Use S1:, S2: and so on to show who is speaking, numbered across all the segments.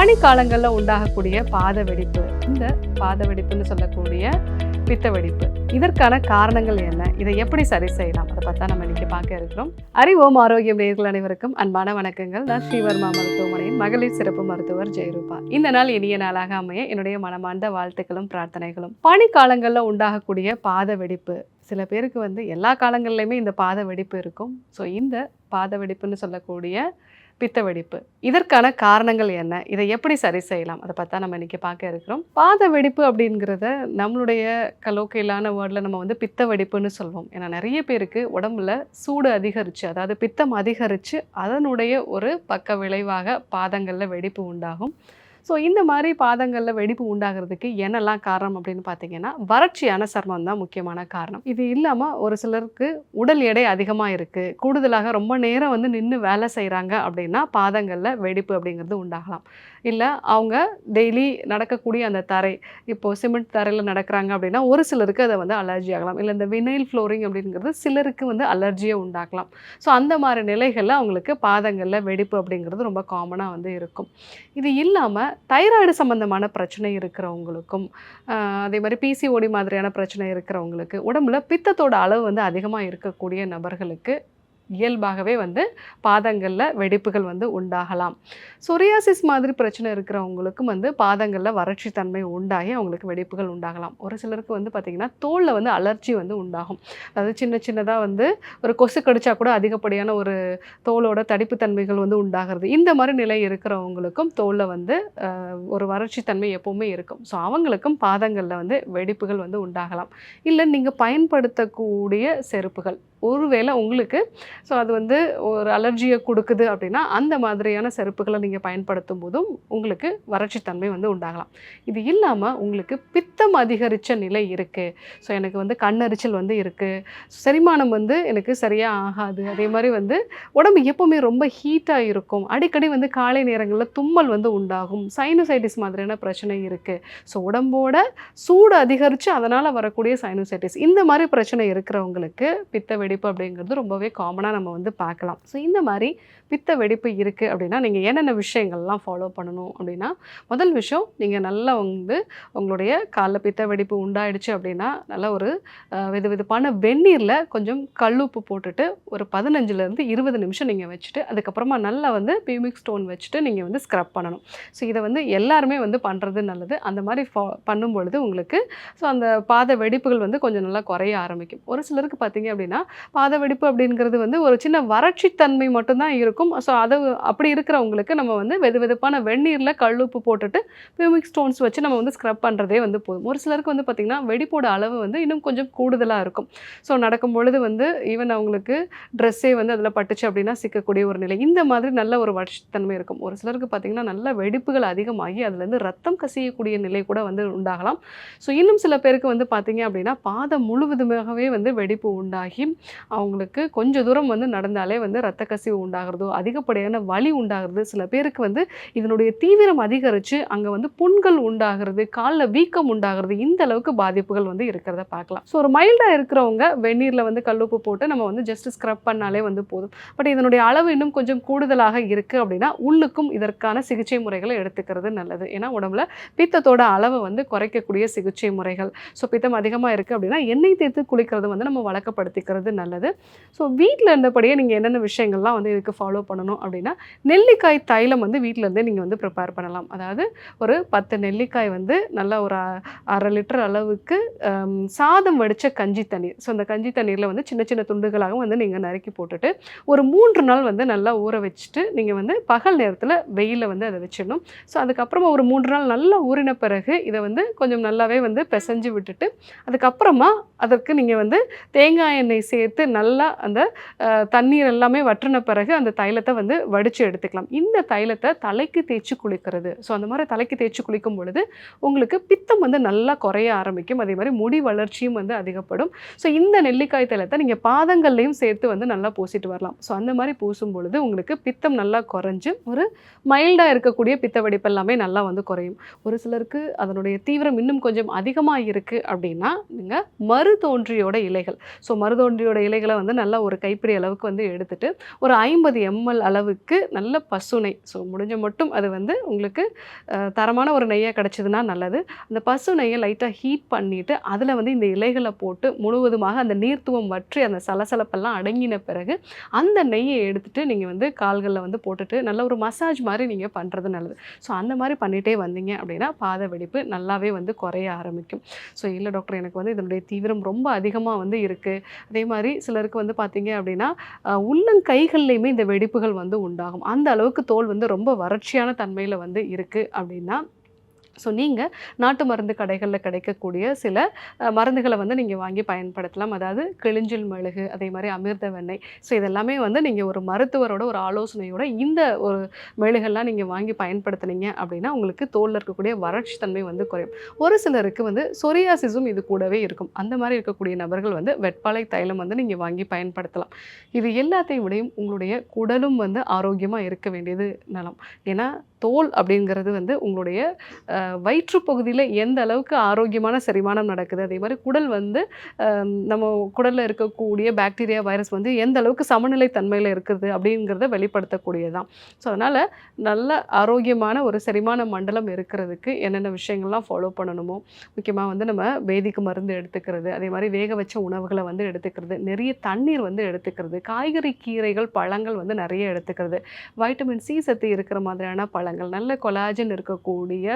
S1: பனிக்காலங்களில் உண்டாகக்கூடிய பாத வெடிப்பு. இந்த பாத வெடிப்புன்னு சொல்லக்கூடிய பித்த வெடிப்பு. இதற்கான காரணங்கள் என்ன? இதை எப்படி சரி செய்யலாம்? அதை பார்த்தா நம்ம இன்னைக்கு பார்க்க இருக்கிறோம். அறிவோம் ஆரோக்கியம் நேர்கள் அனைவருக்கும் அன்பான வணக்கங்கள். நான் ஸ்ரீவர்மா மருத்துவமனையின் மகளிர் சிறப்பு மருத்துவர் ஜெயரூபா. இந்த நாள் இனிய நாளாக அமைய என்னுடைய மனமார்ந்த வாழ்த்துக்களும் பிரார்த்தனைகளும். பனிக்காலங்களில் உண்டாகக்கூடிய பாத வெடிப்பு. சில பேருக்கு வந்து எல்லா காலங்கள்லையுமே இந்த பாத வெடிப்பு இருக்கும். ஸோ இந்த பாத வெடிப்புன்னு சொல்லக்கூடிய பித்த வெடிப்பு இதற்கான காரணங்கள் என்ன? இதை எப்படி சரி செய்யலாம்? அதை பார்த்தா நம்ம இன்றைக்கி பார்க்க இருக்கிறோம். பாத வெடிப்பு அப்படிங்கிறத நம்மளுடைய கலோக்கையிலான வேர்டில் நம்ம வந்து பித்த வெடிப்புன்னு சொல்லுவோம் ஏன்னா நிறைய பேருக்கு உடம்புல சூடு அதிகரித்து அதாவது பித்தம் அதிகரித்து அதனுடைய ஒரு பக்க விளைவாக பாதங்களில் வெடிப்பு உண்டாகும். ஸோ இந்த மாதிரி பாதங்களில் வெடிப்பு உண்டாகிறதுக்கு என்னெல்லாம் காரணம் அப்படின்னு பார்த்தீங்கன்னா வறட்சியான சர்மம் தான் முக்கியமான காரணம். இது இல்லாமல் ஒரு சிலருக்கு உடல் எடை அதிகமாக இருக்குது கூடுதலாக ரொம்ப நேரம் வந்து நின்று வேலை செய்கிறாங்க அப்படின்னா பாதங்களில் வெடிப்பு அப்படிங்கிறது உண்டாகலாம். இல்லை அவங்க டெய்லி நடக்கக்கூடிய அந்த தரை இப்போது சிமெண்ட் தரையில் நடக்கிறாங்க அப்படின்னா ஒரு சிலருக்கு அதை வந்து அலர்ஜி ஆகலாம். இல்லை இந்த வினைல் ஃப்ளோரிங் அப்படிங்கிறது சிலருக்கு வந்து அலர்ஜியை உண்டாக்கலாம். ஸோ அந்த மாதிரி நிலைகளில் அவங்களுக்கு பாதங்களில் வெடிப்பு அப்படிங்கிறது ரொம்ப காமனாக வந்து இருக்கும். இது இல்லாமல் தைராய்டு சம்மந்தமான பிரச்சனை இருக்கிறவங்களுக்கும் அதே மாதிரி பிசிஓடி மாதிரியான பிரச்சனை இருக்கிறவங்களுக்கு உடம்புல பித்தத்தோட அளவு வந்து அதிகமாக இருக்கக்கூடிய நபர்களுக்கு இயல்பாகவே வந்து பாதங்களில் வெடிப்புகள் வந்து உண்டாகலாம். சொரியாசிஸ் மாதிரி பிரச்சனை இருக்கிறவங்களுக்கும் வந்து பாதங்களில் வறட்சி தன்மை உண்டாகி அவங்களுக்கு வெடிப்புகள் உண்டாகலாம். ஒரு சிலருக்கு வந்து பார்த்திங்கன்னா தோலில் வந்து அலர்ஜி வந்து உண்டாகும். அதாவது சின்ன சின்னதாக வந்து ஒரு கொசு கடிச்சா கூட அதிகப்படியான ஒரு தோலோட தடிப்பு தன்மைகள் வந்து உண்டாகிறது. இந்த மாதிரி நிலை இருக்கிறவங்களுக்கும் தோலில் வந்து ஒரு வறட்சி தன்மை எப்போவுமே இருக்கும். ஸோ அவங்களுக்கும் பாதங்களில் வந்து வெடிப்புகள் வந்து உண்டாகலாம். இல்லை நீங்கள் பயன்படுத்தக்கூடிய செருப்புகள். ஒருவேளை உங்களுக்கு ஸோ அது வந்து ஒரு அலர்ஜியை கொடுக்குது அப்படின்னா அந்த மாதிரியான செருப்புகளை நீங்கள் பயன்படுத்தும் போதும் உங்களுக்கு வறட்சித்தன்மை வந்து உண்டாகலாம். இது இல்லாமல் உங்களுக்கு பித்தம் அதிகரித்த நிலை இருக்குது ஸோ எனக்கு வந்து கண்ணரிச்சல் வந்து இருக்குது செரிமானம் வந்து எனக்கு சரியாக ஆகாது. அதே மாதிரி வந்து உடம்பு எப்போவுமே ரொம்ப ஹீட்டாக இருக்கும். அடிக்கடி வந்து காலை நேரங்களில் தும்மல் வந்து உண்டாகும். சைனோசைட்டிஸ் மாதிரியான பிரச்சனை இருக்குது ஸோ உடம்போட சூடு அதிகரித்து அதனால் வரக்கூடிய சைனோசைட்டிஸ் இந்த மாதிரி பிரச்சனை இருக்கிறவங்களுக்கு பித்த வெடிப்பு அப்படிங்கிறது ரொம்பவே காமனாக நம்ம வந்து பார்க்கலாம். ஸோ இந்த மாதிரி பித்த வெடிப்பு இருக்குது அப்படின்னா நீங்கள் என்னென்ன விஷயங்கள்லாம் ஃபாலோ பண்ணணும் அப்படின்னா முதல் விஷயம் நீங்கள் நல்லா வந்து உங்களுடைய காலில் பித்த வெடிப்பு உண்டாயிடுச்சு அப்படின்னா நல்லா ஒரு வித வெது வெதுப்பான வெந்நீரில் கொஞ்சம் கல்லுப்பு போட்டுட்டு ஒரு பதினஞ்சுலேருந்து இருபது நிமிஷம் நீங்கள் வச்சுட்டு அதுக்கப்புறமா நல்லா வந்து பியூமிக் ஸ்டோன் வச்சுட்டு நீங்கள் வந்து ஸ்க்ரப் பண்ணணும். ஸோ இதை வந்து எல்லாருமே வந்து பண்ணுறது நல்லது. அந்த மாதிரி ஃபா பண்ணும் பொழுது உங்களுக்கு ஸோ அந்த பாத வெடிப்புகள் வந்து கொஞ்சம் நல்லா குறைய ஆரம்பிக்கும். ஒரு சிலருக்கு பார்த்தீங்க அப்படின்னா பாத வெடிப்பு அப்படிங்கிறது வந்து ஒரு சின்ன வறட்சித்தன்மை மட்டும்தான் இருக்கும். ஸோ அது அப்படி இருக்கிறவங்களுக்கு நம்ம வந்து வெது வெதுப்பான வெந்நீரில் கல்லுப்பு போட்டுட்டு பியூமிக் ஸ்டோன்ஸ் வச்சு நம்ம வந்து ஸ்க்ரப் பண்ணுறதே வந்து போதும். ஒரு சிலருக்கு வந்து பார்த்திங்கன்னா வெடிப்போட அளவு வந்து இன்னும் கொஞ்சம் கூடுதலாக இருக்கும். ஸோ நடக்கும் பொழுது வந்து ஈவன் அவங்களுக்கு ட்ரெஸ்ஸே வந்து அதில் பட்டுச்சு அப்படின்னா சிக்கக்கூடிய ஒரு நிலை. இந்த மாதிரி நல்ல ஒரு வறட்சித்தன்மை இருக்கும். ஒரு சிலருக்கு பார்த்திங்கன்னா நல்ல வெடிப்புகள் அதிகமாகி அதுலேருந்து ரத்தம் கசியக்கூடிய நிலை கூட வந்து உண்டாகலாம். ஸோ இன்னும் சில பேருக்கு வந்து பார்த்திங்க அப்படின்னா பாதம் முழுவதுமாகவே வந்து வெடிப்பு உண்டாகி அவங்களுக்கு கொஞ்சம் தூரம் வந்து நடந்தாலே வந்து ரத்த கசிவு உண்டாகிறதோ அதிகப்படியான வலி உண்டாகிறது. சில பேருக்கு வந்து இதனுடைய தீவிரம் அதிகரித்து அங்கே வந்து புண்கள் உண்டாகிறது காலில் வீக்கம் உண்டாகிறது இந்த அளவுக்கு பாதிப்புகள் வந்து இருக்கிறத பார்க்கலாம். ஸோ ஒரு மைல்டாக இருக்கிறவங்க வெந்நீரில் வந்து கல்லுப்பு போட்டு நம்ம வந்து ஜஸ்ட் ஸ்க்ரப் பண்ணாலே வந்து போதும். பட் இதனுடைய அளவு இன்னும் கொஞ்சம் கூடுதலாக இருக்குது அப்படின்னா உள்ளுக்கும் இதற்கான சிகிச்சை முறைகளை எடுத்துக்கிறது நல்லது. ஏன்னா உடம்புல பித்தத்தோட அளவை வந்து குறைக்கக்கூடிய சிகிச்சை முறைகள். ஸோ பித்தம் அதிகமாக இருக்குது அப்படின்னா எண்ணெய் தேய்த்து குளிக்கிறது வந்து நம்ம வழக்கப்படுத்திக்கிறது நல்லது. ஸோ வீட்டில் இருந்தபடியே நீங்கள் என்னென்ன விஷயங்கள்லாம் வந்து இதுக்கு ஃபாலோ பண்ணணும் அப்படின்னா நெல்லிக்காய் தைலம் வந்து வீட்டில் இருந்தே நீங்கள் வந்து ப்ரிப்பேர் பண்ணலாம். அதாவது ஒரு பத்து நெல்லிக்காய் வந்து நல்லா ஒரு அரை லிட்டர் அளவுக்கு சாதம் வடித்த கஞ்சி தண்ணீர். ஸோ அந்த கஞ்சி தண்ணீரில் வந்து சின்ன சின்ன துண்டுகளாக வந்து நீங்கள் நறுக்கி போட்டுட்டு ஒரு மூன்று நாள் வந்து நல்லா ஊற வச்சுட்டு நீங்கள் வந்து பகல் நேரத்தில் வெயிலில் வந்து அதை வச்சிடணும். ஸோ அதுக்கப்புறமா ஒரு மூன்று நாள் நல்லா ஊறின பிறகு இதை வந்து கொஞ்சம் நல்லாவே வந்து பிசைஞ்சு விட்டுட்டு அதுக்கப்புறமா அதற்கு நீங்கள் வந்து தேங்காய் எண்ணெய் சேர்த்து நல்லா அந்த தண்ணீர் எல்லாமே வற்றின பிறகு அந்த தைலத்தை வந்து வடித்து எடுத்துக்கலாம். இந்த தைலத்தை தலைக்கு தேய்ச்சி குளிக்கிறது. ஸோ அந்த மாதிரி தலைக்கு தேய்ச்சி குளிக்கும் பொழுது உங்களுக்கு பித்தம் வந்து நல்லா குறைய ஆரம்பிக்கும். அதே மாதிரி முடி வளர்ச்சியும் வந்து அதிகப்படும். ஸோ இந்த நெல்லிக்காய் தைலத்தை நீங்கள் பாதங்கள்லையும் சேர்த்து வந்து நல்லா பூசிட்டு வரலாம். ஸோ அந்த மாதிரி பூசும் பொழுது உங்களுக்கு பித்தம் நல்லா குறைஞ்சு ஒரு மைல்டாக இருக்கக்கூடிய பித்த வெடிப்பு எல்லாமே நல்லா வந்து குறையும். ஒரு சிலருக்கு அதனுடைய தீவிரம் இன்னும் கொஞ்சம் அதிகமாக இருக்குது அப்படின்னா நீங்கள் மருதோன்றியோட இலைகள். ஸோ மருதோன்றியோட இலைகளை வந்து நல்லா ஒரு கைப்பிடி அளவுக்கு வந்து எடுத்துட்டு ஒரு ஐம்பது எம்எல் அளவுக்கு நல்ல பசு நெய் ஸோ முடிஞ்ச மட்டும் அது வந்து உங்களுக்கு தரமான ஒரு நெய்யாக கிடச்சிதுன்னா நல்லது. அந்த பசு நெய்யை லைட்டாக ஹீட் பண்ணிவிட்டு அதில் வந்து இந்த இலைகளை போட்டு முழுவதுமாக அந்த நீர்த்துவம் வற்றி அந்த சலசலப்பெல்லாம் அடங்கின பிறகு அந்த நெய்யை எடுத்துகிட்டு நீங்கள் வந்து கால்களில் வந்து போட்டுட்டு நல்ல ஒரு மசாஜ் மாதிரி நீங்கள் பண்ணுறது நல்லது. ஸோ அந்த மாதிரி பண்ணிகிட்டே வந்தீங்க அப்படின்னா பாத வெடிப்பு நல்லாவே வந்து குறைய ஆரம்பிக்கும். ஸோ இல்லை டாக்டர் எனக்கு வந்து இதனுடைய தீவிரம் ரொம்ப அதிகமாக வந்து இருக்குது அதே மாதிரி சிலருக்கு வந்து பார்த்தீங்க அப்படின்னா உள்ளங்கைகள்லையுமே இந்த வெடிப்புகள் வந்து உண்டாகும். அந்த அளவுக்கு தோல் வந்து ரொம்ப வறட்சியான தன்மையில் வந்து இருக்குது அப்படின்னா ஸோ நீங்கள் நாட்டு மருந்து கடைகளில் கிடைக்கக்கூடிய சில மருந்துகளை வந்து நீங்கள் வாங்கி பயன்படுத்தலாம். அதாவது கிளிஞ்சில் மெழுகு அதே மாதிரி அமிர்த வெண்ணெய். ஸோ இதெல்லாமே வந்து நீங்கள் ஒரு மருத்துவரோட ஒரு ஆலோசனையோட இந்த ஒரு மெழுகெல்லாம் நீங்கள் வாங்கி பயன்படுத்துனீங்க அப்படின்னா உங்களுக்கு தோலில் இருக்கக்கூடிய வறட்சி தன்மை வந்து குறையும். ஒரு சிலருக்கு வந்து சொரியாசிஸும் இது கூடவே இருக்கும். அந்த மாதிரி இருக்கக்கூடிய நபர்கள் வந்து வெட்பாலை தைலம் வந்து நீங்கள் வாங்கி பயன்படுத்தலாம். இது எல்லாத்தையும் விடையும் உங்களுடைய குடலும் வந்து ஆரோக்கியமாக இருக்க வேண்டியது நலம். ஏன்னா தோல் அப்படிங்கிறது வந்து உங்களுடைய வயிற்று பகுதியில் எந்த அளவுக்கு ஆரோக்கியமான செரிமானம் நடக்குது? அதே மாதிரி குடல் வந்து நம்ம குடலில் இருக்கக்கூடிய பாக்டீரியா வைரஸ் வந்து எந்த அளவுக்கு சமநிலை தன்மையில் இருக்குது அப்படிங்கிறத வெளிப்படுத்தக்கூடியதான் ஸோ அதனால் நல்ல ஆரோக்கியமான ஒரு செரிமான மண்டலம் இருக்கிறதுக்கு என்னென்ன விஷயங்கள்லாம் ஃபாலோ பண்ணணுமோ முக்கியமாக வந்து நம்ம வேதிக்கு மருந்து எடுத்துக்கிறது அதே மாதிரி வேக வச்ச உணவுகளை வந்து எடுத்துக்கிறது நிறைய தண்ணீர் வந்து எடுத்துக்கிறது காய்கறி கீரைகள் பழங்கள் வந்து நிறைய எடுத்துக்கிறது வைட்டமின் சி சத்து இருக்கிற மாதிரியான பழங்கள் நல்ல கொலாஜன் இருக்கக்கூடிய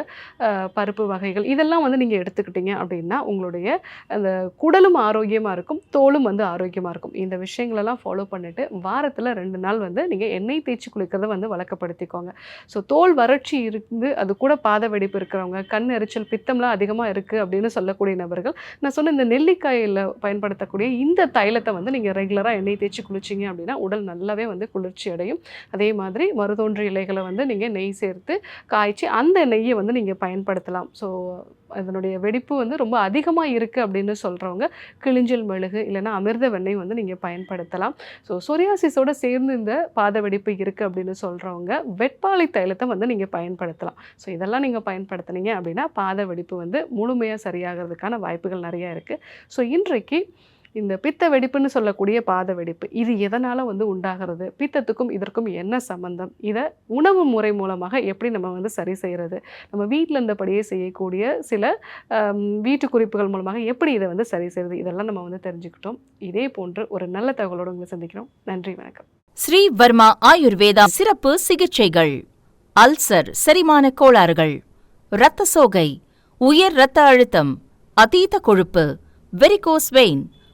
S1: பருப்பு வகைகள் இதெல்லாம் வந்து நீங்கள் எடுத்துக்கிட்டீங்க அப்படின்னா உங்களுடைய அந்த குடலும் ஆரோக்கியமாக இருக்கும் தோலும் வந்து ஆரோக்கியமாக இருக்கும். இந்த விஷயங்களெல்லாம் ஃபாலோ பண்ணிவிட்டு வாரத்தில் ரெண்டு நாள் வந்து நீங்கள் எண்ணெய் தேய்ச்சி குளிக்கிறத வந்து வழக்கப்படுத்திக்கோங்க. ஸோ தோல் வறட்சி இருந்து அது கூட பாத வெடிப்பு இருக்கிறவங்க கண் எரிச்சல் பித்தம்லாம் அதிகமாக இருக்குது அப்படின்னு சொல்லக்கூடிய நபர்கள் நான் சொன்ன இந்த நெல்லிக்காயில் பயன்படுத்தக்கூடிய இந்த தைலத்தை வந்து நீங்கள் ரெகுலராக எண்ணெய் தேய்ச்சி குளிச்சிங்க அப்படின்னா உடல் நல்லாவே வந்து குளிர்ச்சி அடையும். அதே மாதிரி மருதோன்றி இலைகளை வந்து நீங்கள் நெய் சேர்த்து காய்ச்சி அந்த நெய்யை வந்து நீங்கள் பயன்படுத்தலாம். ஸோ அதனுடைய வெடிப்பு வந்து ரொம்ப அதிகமாக இருக்குது அப்படின்னு சொல்கிறவங்க கிழிஞ்சல் மெழுகு இல்லைன்னா அமிர்த வெண்ணெய் வந்து நீங்கள் பயன்படுத்தலாம். ஸோ சொரியாசிஸோட சேர்ந்து இந்த பாத வெடிப்பு இருக்குது அப்படின்னு சொல்கிறவங்க வெட்பாலை தைலத்தை வந்து நீங்கள் பயன்படுத்தலாம். ஸோ இதெல்லாம் நீங்கள் பயன்படுத்துனீங்க அப்படின்னா பாத வெடிப்பு வந்து முழுமையாக சரியாகிறதுக்கான வாய்ப்புகள் நிறையா இருக்குது ஸோ இன்றைக்கு இந்த பித்த வெடிப்புன்னு சொல்லக்கூடிய பாத வெடிப்பு. இது எதனால் வந்து உண்டாகிறது? பித்தத்துக்கும் இதற்கும் என்ன சம்பந்தம்? இதை உணவு முறை மூலமாக எப்படி நம்ம வந்து சரி செய்கிறது நம்ம வீட்டில் இருந்தபடியே செய்யக்கூடிய சில வீட்டு குறிப்புகள் மூலமாக எப்படி இதை வந்து சரி செய்கிறது இதெல்லாம் நம்ம வந்து தெரிஞ்சுக்கிட்டோம். இதே போன்று ஒரு நல்ல தகவலோடு உங்களை சந்திக்கிறோம். நன்றி வணக்கம்.
S2: ஸ்ரீ வர்மா ஆயுர்வேதா சிறப்பு சிகிச்சைகள். அல்சர் செரிமான கோளாறுகள். இரத்த சோகை உயர் இரத்த அழுத்தம் அதீத கொழுப்பு வெரிகோஸ் வெயின்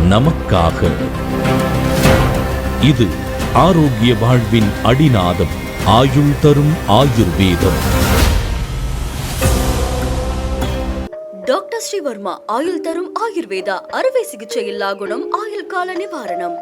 S3: நமக்காக. இது ஆரோக்கிய வாழ்வின் அடிநாதம் ஆயுள் தரும் ஆயுர்வேதம்.
S4: டாக்டர் ஸ்ரீவர்மா ஆயுள் தரும் ஆயுர்வேதா அறுவை சிகிச்சை இல்லா குணம் ஆயுள் கால நிவாரணம்.